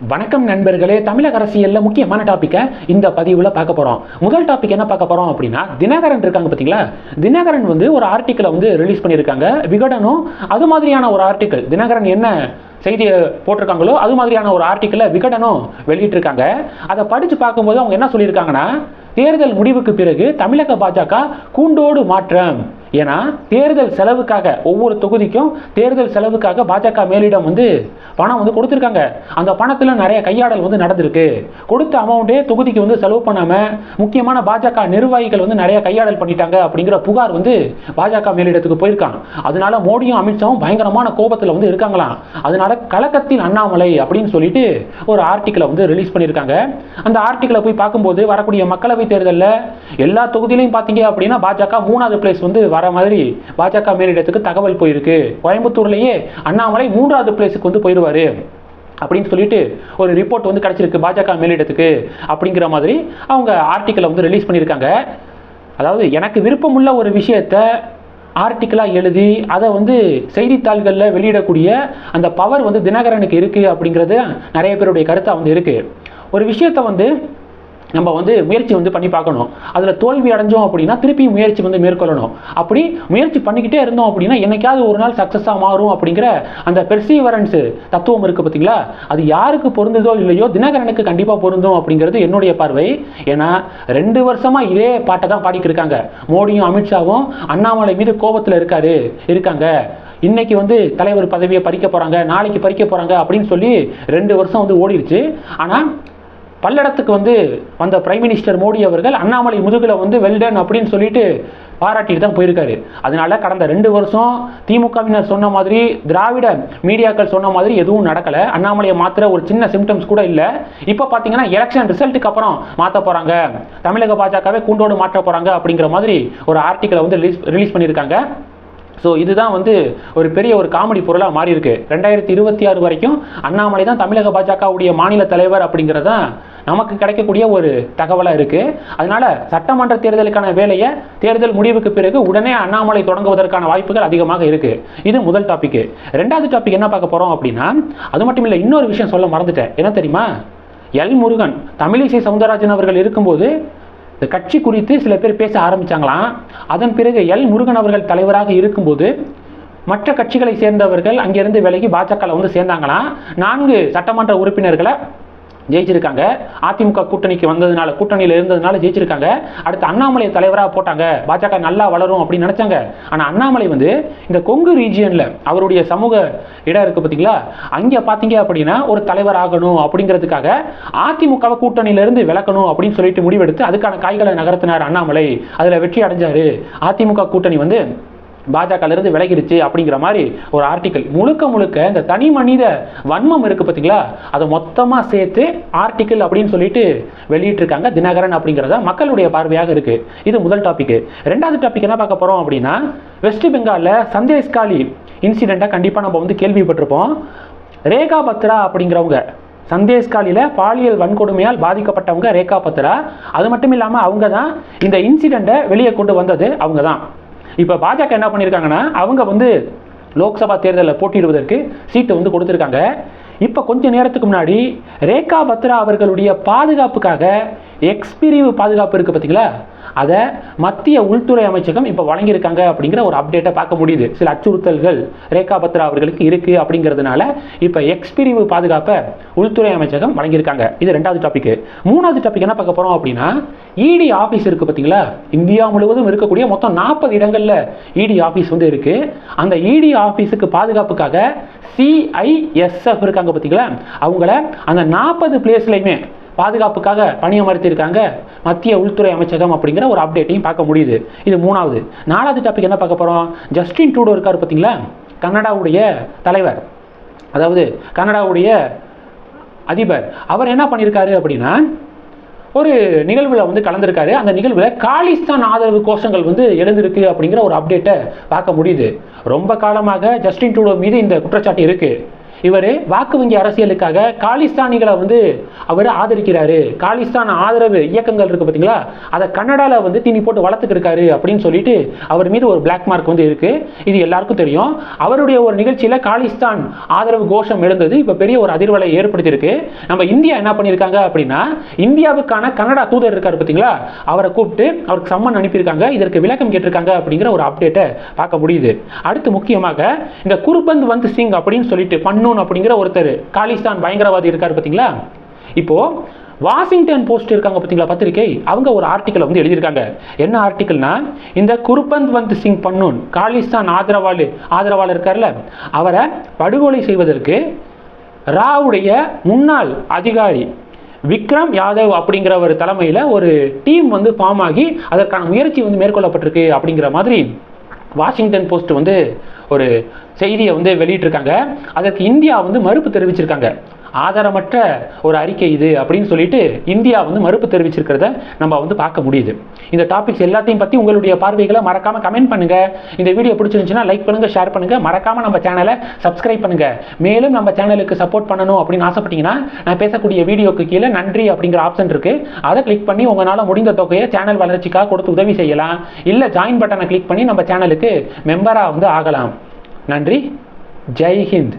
வணக்கம் நண்பர்களே தமிழக அரசியலில் முக்கியமான டாப்பிக்கை இந்த பதிவில் பார்க்க போகிறோம் முதல் டாபிக் என்ன பார்க்க போகிறோம் அப்படின்னா தினகரன் இருக்காங்க பார்த்தீங்களா தினகரன் வந்து ஒரு ஆர்டிக்கலை வந்து ரிலீஸ் பண்ணியிருக்காங்க விகடனும் அது மாதிரியான ஒரு ஆர்டிக்கல் தினகரன் என்ன செய்தியை போட்டிருக்காங்களோ அது மாதிரியான ஒரு ஆர்டிக்கலை விகடனும் வெளியிட்டிருக்காங்க. அதை படித்து பார்க்கும்போது அவங்க என்ன சொல்லியிருக்காங்கன்னா தேர்தல் முடிவுக்கு பிறகு தமிழக பாஜக கூண்டோடு மாற்றம். ஏன்னா தேர்தல் செலவுக்காக ஒவ்வொரு தொகுதிக்கும் தேர்தல் செலவுக்காக பாஜக மேலிடம் வந்து பணம் வந்து கொடுத்துருக்காங்க. அந்த பணத்தில் நிறைய கையாடல் வந்து நடந்திருக்கு. கொடுத்த அமௌண்ட்டே தொகுதிக்கு வந்து செலவு பண்ணாமல் முக்கியமான பாஜக நிர்வாகிகள் வந்து நிறைய கையாடல் பண்ணிட்டாங்க அப்படிங்கிற புகார் வந்து பாஜக மேலிடத்துக்கு போயிருக்காங்க. அதனால மோடியும் அமித்ஷாவும் பயங்கரமான கோபத்தில் வந்து இருக்காங்களாம். அதனால கலக்கத்தின் அண்ணாமலை அப்படின்னு சொல்லிட்டு ஒரு ஆர்டிக்கலை வந்து ரிலீஸ் பண்ணியிருக்காங்க. அந்த ஆர்டிக்கலை போய் பார்க்கும்போது வரக்கூடிய மக்களவை தேர்தலில் எல்லா தொகுதியிலையும் பார்த்தீங்க அப்படின்னா பாஜக மூணாவது பிளேஸ் வந்து வர மாதிரி பாஜக மேலிடத்துக்கு தகவல் போயிருக்கு. கோயம்புத்தூர்லேயே அண்ணாமலை மூன்றாவது பிளேஸுக்கு வந்து போயிடுவாரு. அப்படின்னு சொல்லிட்டு ஒரு ரிப்போர்ட் வந்து கிடச்சிருக்கு பாஜக மேலிடத்துக்கு அப்படிங்கிற மாதிரி அவங்க ஆர்டிக்கலை வந்து ரிலீஸ் பண்ணியிருக்காங்க. அதாவது எனக்கு விருப்பமுள்ள ஒரு விஷயத்தை ஆர்டிக்கலாக எழுதி அதை வந்து செய்தித்தாள்களில் வெளியிடக்கூடிய அந்த பவர் வந்து தினகரனுக்கு இருக்குது அப்படிங்கிறது நிறைய பேருடைய கருத்தாக வந்து இருக்குது ஒரு விஷயத்தை வந்து நம்ம வந்து முயற்சி வந்து பண்ணி பார்க்கணும். அதில் தோல்வி அடைஞ்சோம் அப்படின்னா திருப்பி முயற்சி வந்து மேற்கொள்ளணும். அப்படி முயற்சி பண்ணிக்கிட்டே இருந்தோம் அப்படின்னா என்னைக்காவது ஒரு நாள் சக்ஸஸாக மாறும் அப்படிங்கிற அந்த பெர்சீவரன்ஸ் தத்துவம் இருக்குது பார்த்தீங்களா? அது யாருக்கு பொருந்ததோ இல்லையோ தினகரனுக்கு கண்டிப்பாக பொருந்தும் அப்படிங்கிறது என்னுடைய பார்வை. ஏன்னா ரெண்டு வருஷமாக இதே பாட்டை தான் பாடிக்கிட்டு இருக்காங்க. மோடியும் அமித்ஷாவும் அண்ணாமலை மீது கோபத்தில் இருக்காரு இருக்காங்க. இன்னைக்கு வந்து தலைவர் பதவியை பறிக்க போகிறாங்க நாளைக்கு பறிக்க போகிறாங்க அப்படின்னு சொல்லி ரெண்டு வருஷம் வந்து ஓடிடுச்சு ஆனால் பல்லடத்துக்கு வந்து வந்த பிரைம் மினிஸ்டர் மோடி அவர்கள் அண்ணாமலை முதுகில் வந்து வெல்டன் அப்படின்னு சொல்லிட்டு பாராட்டிட்டு தான் போயிருக்காரு. அதனால கடந்த ரெண்டு வருஷம் திமுகவினர் சொன்ன மாதிரி திராவிட மீடியாக்கள் சொன்ன மாதிரி எதுவும் நடக்கலை. அண்ணாமலையை மாத்திர ஒரு சின்ன சிம்டம்ஸ் கூட இல்லை. இப்போ பார்த்தீங்கன்னா எலெக்ஷன் ரிசல்ட்டுக்கு அப்புறம் மாற்ற போகிறாங்க தமிழக பாஜகவே கூண்டோடு மாற்ற போகிறாங்க அப்படிங்கிற மாதிரி ஒரு ஆர்டிக்கலை வந்து ரிலீஸ் ரிலீஸ் பண்ணியிருக்காங்க. ஸோ இதுதான் வந்து ஒரு பெரிய ஒரு காமெடி பொருளாக மாறி இருக்கு ரெண்டாயிரத்தி இருபத்தி ஆறு வரைக்கும் அண்ணாமலை தான் தமிழக பாஜகவுடைய மாநில தலைவர் அப்படிங்கிறதான் நமக்கு கிடைக்கக்கூடிய ஒரு தகவலாக இருக்கு. அதனால சட்டமன்ற தேர்தலுக்கான வேலையை தேர்தல் முடிவுக்கு பிறகு உடனே அண்ணாமலை தொடங்குவதற்கான வாய்ப்புகள் அதிகமாக இருக்கு. இது முதல் டாபிக் ரெண்டாவது டாபிக் என்ன பார்க்க போறோம் அப்படின்னா அது மட்டும் இல்லை இன்னொரு விஷயம் சொல்ல மறந்துட்டேன். என்ன தெரியுமா? எல் முருகன் தமிழிசை சவுந்தரராஜன் அவர்கள் இருக்கும்போது இந்த கட்சி குறித்து சில பேர் பேச ஆரம்பிச்சாங்களாம். அதன் பிறகு எல். முருகன் அவர்கள் தலைவராக இருக்கும்போது மற்ற கட்சிகளை சேர்ந்தவர்கள் அங்கிருந்து விலகி பாஜகவில் வந்து சேர்ந்தாங்களாம். நான்கு சட்டமன்ற உறுப்பினர்களை ஜெயிச்சிருக்காங்க. அதிமுக கூட்டணிக்கு வந்ததுனால கூட்டணியில் இருந்ததுனால ஜெயிச்சிருக்காங்க. அடுத்து அண்ணாமலை தலைவராக போட்டாங்க. பாஜக நல்லா வளரும் அப்படின்னு நினைச்சாங்க. ஆனால் அண்ணாமலை வந்து இந்த கொங்கு ரீஜியனில் அவருடைய சமூக இடம் இருக்கு பார்த்தீங்களா அங்கே பார்த்தீங்க அப்படின்னா ஒரு தலைவர் ஆகணும் அப்படிங்கிறதுக்காக அதிமுகவை கூட்டணியிலிருந்து விளக்கணும் அப்படின்னு சொல்லிட்டு முடிவெடுத்து அதுக்கான காய்களை நகர்த்தினார் அண்ணாமலை. அதில் வெற்றி அடைஞ்சாரு. அதிமுக கூட்டணி வந்து பாஜகலேருந்து விலகிடுச்சு அப்படிங்கிற மாதிரி ஒரு ஆர்டிக்கல் முழுக்க முழுக்க இந்த தனி மனித வன்மம் இருக்கு பார்த்தீங்களா அதை மொத்தமாக சேர்த்து ஆர்டிக்கல் அப்படின்னு சொல்லிட்டு வெளியிட்டிருக்காங்க தினகரன் அப்படிங்கிறத மக்களுடைய பார்வையாக இருக்கு. இது முதல் டாபிக் ரெண்டாவது டாபிக் என்ன பார்க்க போகிறோம் அப்படின்னா வெஸ்ட் பெங்காலில் சந்தேஷ்காலி இன்சிடெண்ட்டாக கண்டிப்பாக நம்ம வந்து கேள்விப்பட்டிருப்போம். ரேகா பத்ரா அப்படிங்கிறவங்க சந்தேஷ்காலியில் பாலியல் வன்கொடுமையால் பாதிக்கப்பட்டவங்க ரேகா பத்ரா. அது மட்டும் இல்லாமல் அவங்க தான் இந்த இன்சிடெண்ட்டை வெளியே கொண்டு வந்தது அவங்க தான் இப்போ பாஜக என்ன பண்ணியிருக்காங்கன்னா அவங்க வந்து லோக்சபா தேர்தலில் போட்டியிடுவதற்கு சீட்டை வந்து கொடுத்துருக்காங்க. இப்போ கொஞ்ச நேரத்துக்கு முன்னாடி ரேகா பத்ரா அவர்களுடைய பாதுகாப்புக்காக எக்ஸ்பிரிவு பாதுகாப்பு இருக்குது பார்த்தீங்களா அதை மத்திய உள்துறை அமைச்சகம் இப்போ வழங்கியிருக்காங்க அப்படிங்கிற ஒரு அப்டேட்டை பார்க்க முடியுது. சில அச்சுறுத்தல்கள் ரேகா பத்ரா அவர்களுக்கு இருக்கு அப்படிங்கிறதுனால இப்போ எக்ஸ்பிரிவு பாதுகாப்பை உள்துறை அமைச்சகம் வழங்கியிருக்காங்க. இது ரெண்டாவது டாபிக் மூணாவது டாபிக் என்ன பார்க்க போறோம் அப்படின்னா இடி ஆஃபீஸ் இருக்கு பார்த்தீங்களா? இந்தியா முழுவதும் இருக்கக்கூடிய மொத்தம் நாற்பது இடங்களில் இடி ஆஃபீஸ் வந்து இருக்கு. அந்த இடி ஆஃபீஸுக்கு பாதுகாப்புக்காக சிஐஎஸ்எஃப் இருக்காங்க பார்த்தீங்களா? அவங்கள அந்த நாற்பது பிளேஸ்லையுமே பாதுகாப்புக்காக பணியமர்த்தியிருக்காங்க மத்திய உள்துறை அமைச்சகம் அப்படிங்கிற ஒரு அப்டேட்டையும் பார்க்க முடியுது. இது மூணாவது. நாலாவது டாபிக் என்ன பார்க்க போகிறோம் ஜஸ்டின் டூடோ இருக்கார் பார்த்தீங்களா? கனடாவுடைய தலைவர். அதாவது கனடாவுடைய அதிபர். அவர் என்ன பண்ணியிருக்காரு அப்படின்னா ஒரு நிகழ்வில் வந்து கலந்திருக்காரு. அந்த நிகழ்வில் காலிஸ்தான் ஆதரவு கோஷங்கள் வந்து எழுந்திருக்கு அப்படிங்கிற ஒரு அப்டேட்டை பார்க்க முடியுது. ரொம்ப காலமாக ஜஸ்டின் டூடோ மீது இந்த குற்றச்சாட்டு இருக்குது இவர் வாக்கு வங்கி அரசியலுக்காக காலிஸ்தானிகளை வந்து அவர் ஆதரிக்கிறாரு. காலிஸ்தான் ஆதரவு இயக்கங்கள் இருக்கு பார்த்தீங்களா அதை கன்னடாவில் வந்து தீனி போட்டு வளர்த்துக்கிருக்காரு அப்படின்னு சொல்லிட்டு அவர் மீது ஒரு பிளாக் மார்க் வந்து இருக்கு. இது எல்லாருக்கும் தெரியும். அவருடைய ஒரு நிகழ்ச்சியில் காலிஸ்தான் ஆதரவு கோஷம் எழுந்தது. இப்போ பெரிய ஒரு அதிர்வலை ஏற்படுத்தியிருக்கு. நம்ம இந்தியா என்ன பண்ணியிருக்காங்க அப்படின்னா இந்தியாவுக்கான கன்னடா தூதர் இருக்கார் பார்த்தீங்களா அவரை கூப்பிட்டு அவருக்கு சம்மன் அனுப்பியிருக்காங்க. இதற்கு விளக்கம் கேட்டிருக்காங்க அப்படிங்கிற ஒரு அப்டேட்டை பார்க்க முடியுது. அடுத்து முக்கியமாக இந்த குருபந்த் வந்த் சிங் அப்படின்னு சொல்லிட்டு பன்னூன் அப்படிங்கிற ஒருத்தர். காலிஸ்தான் பயங்கரவாதி இருக்கார் பார்த்தீங்களா இப்போ வாஷிங்டன் போஸ்ட் இருக்காங்க பார்த்தீங்களா பத்திரிகை. அவங்க ஒரு ஆர்டிக்கலை வந்து எழுதியிருக்காங்க. என்ன ஆர்டிக்கல்னா இந்த குருபந்த் வந்த் சிங் பன்னூன் காலிஸ்தான் ஆதரவாளு ஆதரவாளர் இருக்கார்ல அவரை படுகொலை செய்வதற்கு ராவுடைய முன்னாள் அதிகாரி விக்ரம் யாதவ் அப்படிங்கிற ஒரு தலைமையில் ஒரு டீம் வந்து ஃபார்ம் ஆகி அதற்கான முயற்சி வந்து மேற்கொள்ளப்பட்டிருக்கு அப்படிங்கிற மாதிரி வாஷிங்டன் போஸ்ட் வந்து ஒரு செய்தியை வந்து வெளியிட்டிருக்காங்க. அதற்கு இந்தியா வந்து மறுப்பு தெரிவிச்சிருக்காங்க. ஆதாரமற்ற ஒரு அறிக்கை இது அப்படின்னு சொல்லிட்டு இந்தியா வந்து மறுப்பு தெரிவிச்சிருக்கிறத நம்ம வந்து பார்க்க முடியுது. இந்த டாபிக்ஸ் எல்லாத்தையும் பற்றி உங்களுடைய பார்வைகளை மறக்காம கமெண்ட் பண்ணுங்க. இந்த வீடியோ பிடிச்சிருந்துச்சுன்னா லைக் பண்ணுங்க ஷேர் பண்ணுங்க. மறக்காம நம்ம சேனலை சப்ஸ்கிரைப் பண்ணுங்க. மேலும் நம்ம சேனலுக்கு சப்போர்ட் பண்ணணும் அப்படின்னு ஆசைப்பட்டீங்கன்னா நான் பேசக்கூடிய வீடியோக்கு கீழே நன்றி அப்படிங்கிற ஆப்ஷன் இருக்கு. அதை கிளிக் பண்ணி உங்களால் முடிந்த தொகையை சேனல் வளர்ச்சிக்காக கொடுத்து உதவி செய்யலாம். இல்லை ஜாயின் பட்டனை கிளிக் பண்ணி நம்ம சேனலுக்கு மெம்பராக வந்து ஆகலாம். நன்றி. ஜெய் ஹிந்த்.